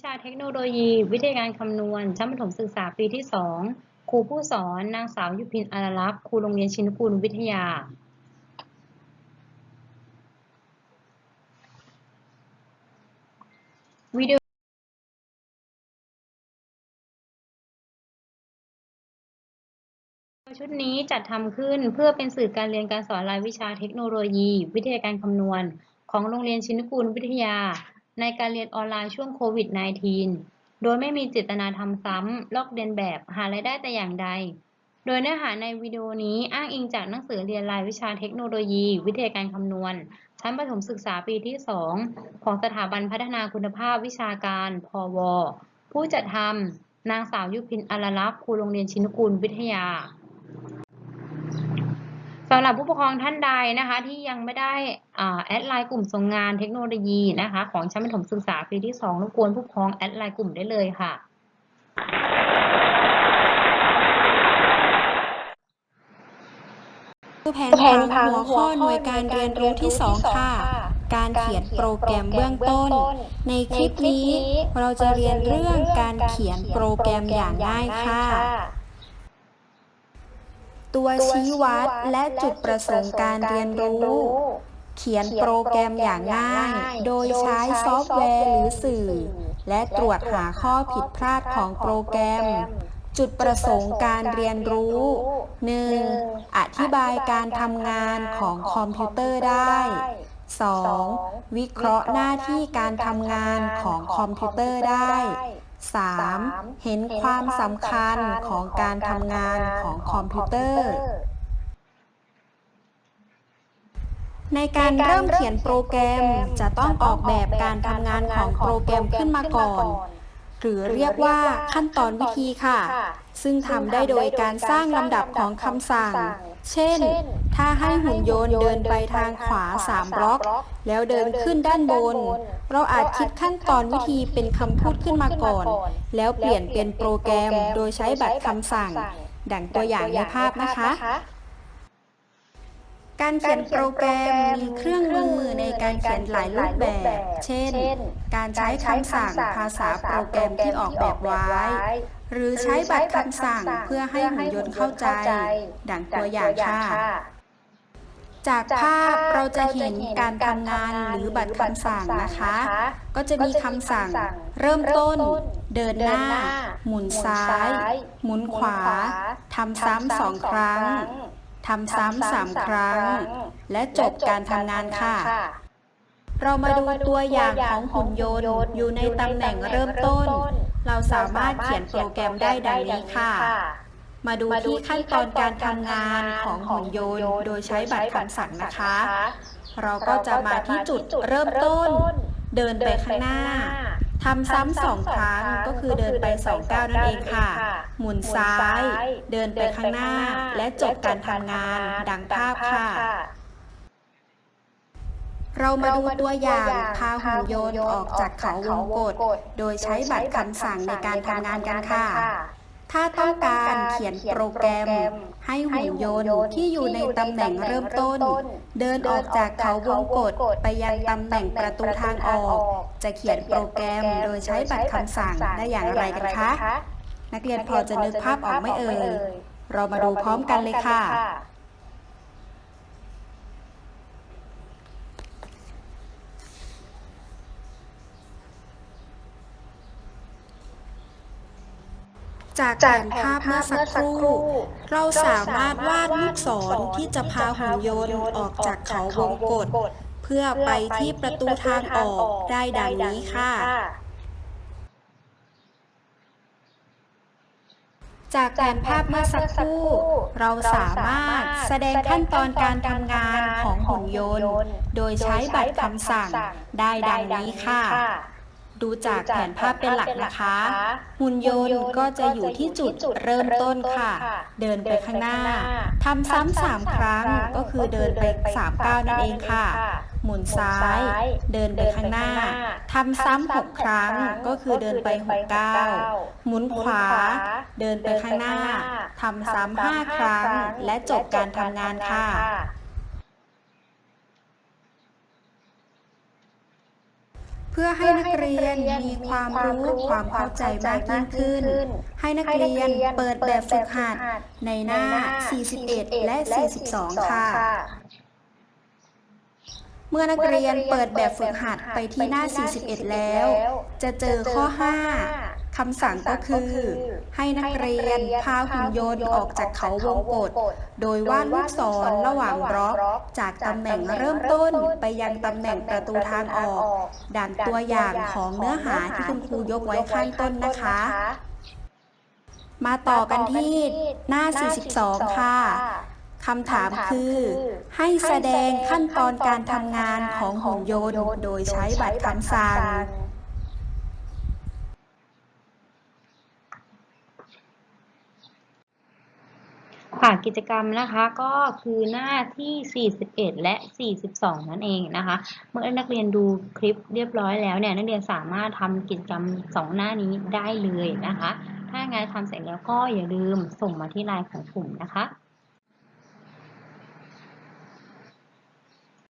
วิชาเทคโนโลยี วิทยาการคำนวณ ชั้นประถมศึกษาปีที่ 2 ครูผู้สอนนางสาวยุพินอารักษ์ครูโรงเรียนชินกุลวิทยา วิดีโอชุดนี้จัดทำขึ้นเพื่อเป็นสื่อการเรียนการสอนรายวิชาเทคโนโลยี วิทยาการคำนวณ ของโรงเรียนชินกูลวิทยา ในการเรียนออนไลน์ช่วงโควิด -19 โดยไม่มีเจตนาทำซ้ำ ลอกเลียนแบบหารายได้แต่อย่างใด โดยเนื้อหาในวิดีโอนี้อ้างอิงจากหนังสือเรียนรายวิชาเทคโนโลยี วิทยาการคำนวณ ชั้นประถมศึกษาปีที่ 2 ของสถาบันพัฒนาคุณภาพวิชาการ พว ผู้จัดทำนางสาวยุพินอารักษ์ครูโรงเรียนชินกูลวิทยา สำหรับผู้ปกครองท่านใดนะคะ ที่ยังไม่ได้แอดไลน์กลุ่มส่งงานเทคโนโลยีนะคะ ของชั้นประถมศึกษาปีที่สองรบกวนผู้ปกครองแอดไลน์กลุ่มได้เลยค่ะผู้แผนผังหัวข้อหน่วยการเรียนรู้ที่ 2 ค่ะ การเขียนโปรแกรมเบื้องต้น ในคลิปนี้เราจะเรียนเรื่องการเขียนโปรแกรมอย่างง่ายค่ะ ตัวชี้วัดและจุดประสงค์การเรียนรู้ เขียนโปรแกรมอย่างง่าย โดยใช้ซอฟต์แวร์หรือสื่อ และตรวจหาข้อผิดพลาดของโปรแกรม จุดประสงค์การเรียนรู้ 1. อธิบายการทำงานของคอมพิวเตอร์ได้ 2. วิเคราะห์หน้าที่การทำงานของคอมพิวเตอร์ได้ 3. เห็นความสำคัญของการทำงานของคอมพิวเตอร์ ในการเริ่มเขียนโปรแกรมจะต้องออกแบบการทำงานของโปรแกรมขึ้นมาก่อน หรือเรียกว่าขั้นตอนวิธีค่ะ ซึ่งทำได้โดยการสร้างลำดับของคำสั่ง เช่น ถ้าให้หุ่นยนต์เดินไปทางขวา 3 บล็อก แล้วเดินขึ้นด้านบน เราอาจคิดขั้นตอนวิธีเป็นคำพูดขึ้นมาก่อน แล้วเปลี่ยนเป็นโปรแกรมโดยใช้บัตรคำสั่ง ดังตัวอย่างในภาพนะคะ การเขียนโปรแกรมมีเครื่องมือในการเขียนหลายรูปแบบ เช่น การใช้คำสั่งภาษาโปรแกรมที่ออกแบบไว้ หรือใช้บัตรคำสั่งเพื่อให้หุ่นยนต์เข้าใจ ดังตัวอย่างค่ะ จากภาพเราจะเห็นการทำงานหรือบัตรคำสั่งนะคะ ก็จะมีคำสั่ง เริ่มต้น เดินหน้า หมุนซ้าย หมุนขวาทำซ้ำสองครั้ง ทำซ้ำสามครั้ง และจบการทำงานค่ะ เรามาดูตัวอย่างของหุ่นยนต์อยู่ในตำแหน่งเริ่มต้น เราสามารถเขียนโปรแกรมได้ดังนี้ค่ะ มาดูที่ขั้นตอนการทำงานของหุ่นยนต์ โดยใช้บัตรคำสั่งนะคะ เราก็จะมาที่จุดเริ่มต้น เดินไปข้างหน้า ทำซ้ำสองครั้งก็คือเดินไปสองก้าวนั่นเองค่ะ หมุนซ้าย เดินไปข้างหน้า และจบการทำงานดังภาพค่ะ เรามาดูตัวอย่างพาหุ่นยนต์ออกจากเขาวงกฏโดยใช้บัตรคำสั่งในการทำงานกันค่ะ ถ้าต้องการเขียนโปรแกรม ให้หุ่นยนต์ที่อยู่ในตำแหน่งเริ่มต้น เดินออกจากเขาวงกฏไปยังตำแหน่งประตูทางออก จะเขียนโปรแกรมโดยใช้บัตรคำสั่งได้อย่างไรกันคะ นักเรียนพอจะนึกภาพออกไหม่เอ่ย เรามาดูพร้อมกันเลยค่ะ จากแผนภาพเมื่อสักครู่ เราสามารถวาดลูกศรที่จะพาหุ่นยนต์ออกจากเขาวงกฏเพื่อไปที่ประตูทางออกได้ดังนี้ค่ะ จากแผนภาพเมื่อสักครู่ เราสามารถแสดงขั้นตอนการทำงานของหุ่นยนต์ โดยใช้บัตรคำสั่งได้ดังนี้ค่ะ ดูจากแผนภาพเป็นหลักนะคะ หุ่นยนต์ก็จะอยู่ที่จุดเริ่มต้นค่ะ เดินไปข้างหน้าทำซ้ำสามครั้งก็คือเดินไปสามก้าวนั่นเองค่ะ หมุนซ้าย เดินไปข้างหน้าทำซ้ำหกครั้งก็คือเดินไปหกก้าวหมุนขวา เดินไปข้างหน้าทำซ้ำห้าครั้ง และจบการทำงานค่ะ เพื่อให้นักเรียนมีความรู้ความเข้าใจมากยิ่งขึ้น ให้นักเรียนเปิดแบบฝึกหัดในหน้า 41 และ 42 ค่ะ เมื่อนักเรียนเปิดแบบฝึกหัดไปที่หน้า 41 แล้ว จะเจอข้อ 5 คำสั่งก็คือ ให้นักเรียนพาหุ่นยนต์ออกจากเขาวงกตโดยวาดลูกศรระหว่างบล็อก จากตำแหน่งเริ่มต้นไปยังตำแหน่งประตูทางออก ดังตัวอย่างของเนื้อหาที่คุณครูยกไว้ข้างต้นนะคะ มาต่อกันที่หน้า 42 ค่ะคำถามคือ ให้แสดงขั้นตอนการทำงานของหุ่นยนต์ โดยใช้บัตรคำสั่ง ค่ะกิจกรรมนะคะก็คือหน้าที่ 41 และ 42 นั่นเองนะคะ เมื่อนักเรียนดูคลิปเรียบร้อยแล้วเนี่ยนักเรียนสามารถทำกิจกรรม 2 หน้านี้ได้เลยนะคะ ถ้างานทำเสร็จแล้วก็อย่าลืมส่งมาที่ไลน์ของกลุ่มนะคะ